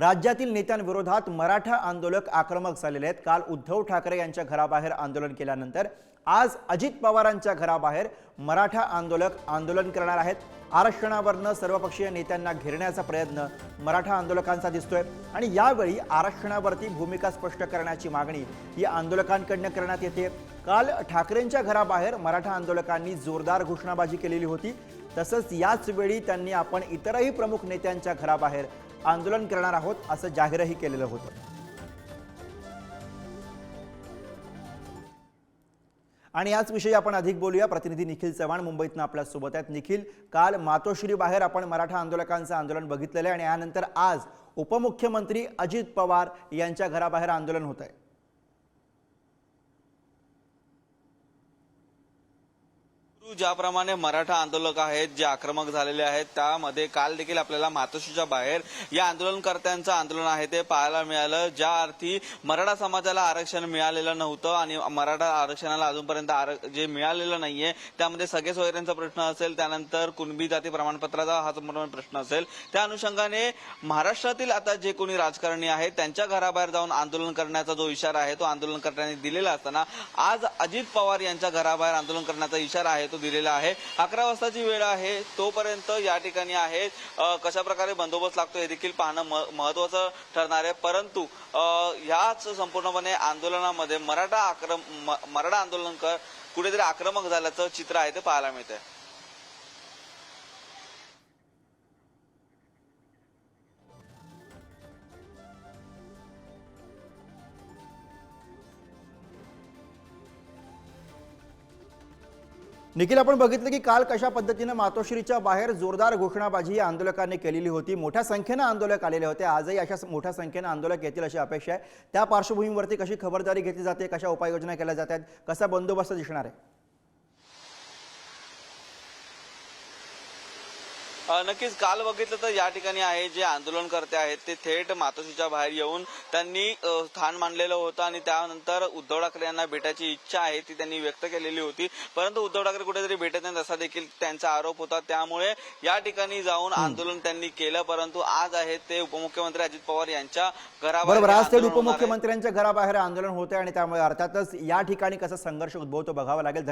राज्यातील नेत्यांविरोधात मराठा आंदोलक आक्रमक झालेले आहेत. काल उद्धव ठाकरे यांच्या घराबाहेर आंदोलन केल्यानंतर आज अजित पवारांच्या घराबाहेर मराठा आंदोलक आंदोलन करणार आहेत. आरक्षणावरनं सर्वपक्षीय नेत्यांना घेरण्याचा प्रयत्न मराठा आंदोलकांचा दिसतोय. आणि यावेळी आरक्षणावरती भूमिका स्पष्ट करण्याची मागणी ही आंदोलकांकडनं करण्यात येते. काल ठाकरेंच्या घराबाहेर मराठा आंदोलकांनी जोरदार घोषणाबाजी केलेली होती. तसंच याच वेळी त्यांनी आपण इतरही प्रमुख नेत्यांच्या घराबाहेर आंदोलन करणार आहोत असं जाहीरही केलेलं होतं. आणि याच विषयी आपण अधिक बोलूया. प्रतिनिधी निखिल चव्हाण मुंबईतनं आपल्यासोबत आहेत. निखिल काल मातोश्री बाहेर आपण मराठा आंदोलकांचं आंदोलन बघितलेलं आहे आणि यानंतर आज उपमुख्यमंत्री अजित पवार यांच्या घराबाहेर आंदोलन होत आहे ज्याप्रमाणे मराठा आंदोलक आहेत जे आक्रमक झालेले आहेत त्यामध्ये काल देखील आपल्याला मातोश्रीच्या बाहेर या आंदोलनकर्त्यांचं आंदोलन आहे. ते पाहायला मिळालं ज्या अर्थी मराठा समाजाला आरक्षण मिळालेलं नव्हतं आणि मराठा आरक्षणाला अजूनपर्यंत आर जे मिळालेलं नाहीये त्यामध्ये सगळे सोयऱ्यांचा प्रश्न असेल त्यानंतर कुणबी जाती प्रमाणपत्राचा हा संपूर्ण प्रश्न असेल. त्या अनुषंगाने महाराष्ट्रातील आता जे कोणी राजकारणी आहेत त्यांच्या घराबाहेर जाऊन आंदोलन करण्याचा जो इशारा आहे तो आंदोलनकर्त्यांनी दिलेला असताना आज अजित पवार यांच्या घराबाहेर आंदोलन करण्याचा इशारा आहे तो दिलेला आहे. अकरा वाजताची वेळ आहे. तोपर्यंत या ठिकाणी आहे कशा प्रकारे बंदोबस्त लागतो हे देखील पाहणं म- महत्वाचं ठरणार आहे. परंतु ह्याच संपूर्णपणे आंदोलनामध्ये मराठा आक्रम म- मराठा आंदोलनकर कुठेतरी आक्रमक झाल्याचं चित्र आहे ते पाहायला मिळतंय. निखिल आपण बघितलं की काल कशा पद्धतीनं मातोश्रीच्या बाहेर जोरदार घोषणाबाजी या आंदोलकांनी केलेली होती. मोठ्या संख्येनं आंदोलक आलेले होते. आजही अशा मोठ्या संख्येनं आंदोलक येतील अशी अपेक्षा आहे. त्या पार्श्वभूमीवरती कशी खबरदारी घेतली जाते? कशा उपाययोजना केल्या जातात? कसा बंदोबस्त दिसणार आहे? नक्कीच काल बघितलं तर या ठिकाणी आहे जे आंदोलनकर्ते आहेत ते थेट मातोश्रीच्या बाहेर येऊन त्यांनी स्थान मांडलेलं होतं आणि त्यानंतर उद्धव ठाकरे यांना भेटायची इच्छा आहे ती त्यांनी व्यक्त केलेली होती. परंतु उद्धव ठाकरे कुठेतरी भेटत नाही असा देखील त्यांचा आरोप होता. त्यामुळे या ठिकाणी जाऊन आंदोलन त्यांनी केलं परंतु आज आहेत ते उपमुख्यमंत्री अजित पवार यांच्या घराबाहेर बरोबर हे आज आहे. उपमुख्यमंत्र्यांच्या घराबाहेर आंदोलन होते आणि त्यामुळे अर्थातच या ठिकाणी कसा संघर्ष उद्भवतो बघावा लागेल.